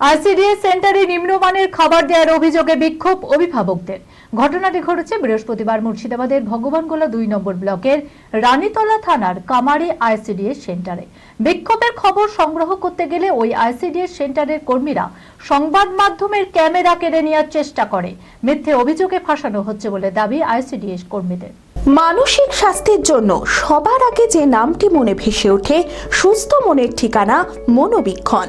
ICDS সেন্টারে নিম্নমানের খাবার দেওয়ার অভিযোগে বিক্ষোভ অভিভাবকদের। ঘটনাটি ঘটেছে বৃহস্পতিবার মুর্শিদাবাদের ভগবানগোলা দুই নম্বর ব্লকের রানীতলা থানার কামারি আইসিডিএস সেন্টারে। বিক্ষোভের খবর সংগ্রহ করতে গেলে ওই আইসিডিএস সেন্টারের কর্মীরা সংবাদ মাধ্যমের ক্যামেরা কেড়ে নেওয়ার চেষ্টা করে। মিথ্যে অভিযোগে ফাঁসানো হচ্ছে বলে দাবি আইসিডিএস কর্মীদের। মানসিক স্বাস্থ্যের জন্য সবার আগে যে নামটি মনে ভেসে ওঠে, সুস্থ মনের ঠিকানা মনোবীক্ষণ।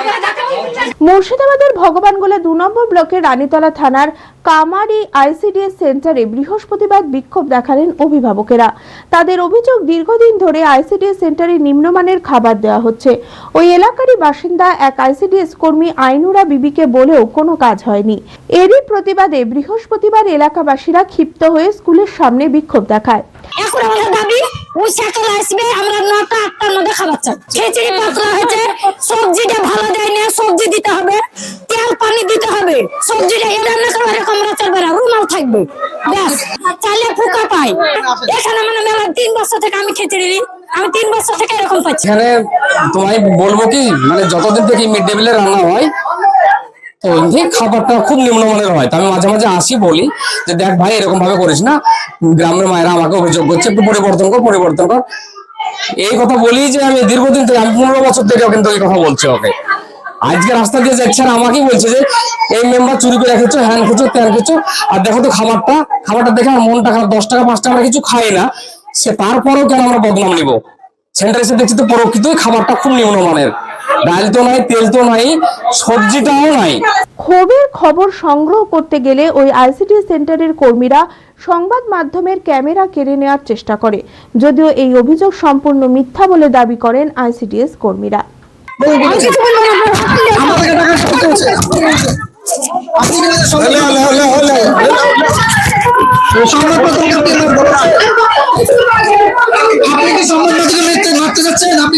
মুর্শিদাবাদের ভগবানগোলা দু নম্বর ব্লকের রানীতলা থানার কামারি আইসিডিএস সেন্টারে বৃহস্পতিবার বিক্ষোভ দেখালেন অভিভাবকেরা। তাদের অভিযোগ, দীর্ঘদিন ধরে আইসিডিএস সেন্টারে নিম্নমানের খাবার দেওয়া হচ্ছে। ওই এলাকারই বাসিন্দা এক আইসিডিএস কর্মী আইনুরা বিবিকে বলেও কোনো কাজ হয়নি। এরই প্রতিবাদে বৃহস্পতিবার এলাকাবাসীরা ক্ষিপ্ত হয়ে স্কুলের সামনে বিক্ষোভ দেখায়। এখন আমাদের দাবি, ওই আসবে, আমরা নটা, আটটার মধ্যে খাবার চাই। খিচুড়ি পাতলা হয়েছে মেলা তিন বছর থেকে আমি দিই। আমি তিন বছর থেকে মানে মিড ডে রান্না হয় খাবারটা খুব নিম্নমানের হয়। তো আমি মাঝে মাঝে আসি, বলি যে দেখ ভাই এরকম ভাবে করিস না। গ্রামের মায়েরা আমাকে অভিযোগ করছে, একটু পরিবর্তন কর পরিবর্তন কর। এই কথা বলি যে আমি দীর্ঘদিন থেকে, আমি পনেরো বছর থেকেও কিন্তু এই কথা বলছি ওকে। আজকে রাস্তা দিয়ে যাচ্ছে আর আমাকেই বলছে যে এই মেম্বার চুরি করে রেখেছো হ্যান খেছো ত্যান খেছো আর দেখো তো খাবারটা খাবারটা দেখে আমার মনটা খারাপ, দশ টাকা, পাঁচ টাকা কিছু খাই না। সে তারপরেও কেন আমরা বদনাম নিব? সেন্টার এসে দেখছি তো প্রকৃতই খাবারটা খুব নিম্নমানের। ডাল তো নাই, তেল তো নাই, সবজিটাও নাই। ক্ষোভের খবর সংগ্রহ করতে গেলে ওই আইসিটি সেন্টারের কর্মীরা সংবাদ মাধ্যমের ক্যামেরা কেড়ে নেওয়ার চেষ্টা করে। যদিও এই অভিযোগ সম্পূর্ণ মিথ্যা বলে দাবি করেন আইসিডিএস কর্মীরা। আপনি কি সম্মান নাচতে যাচ্ছেন? আপনি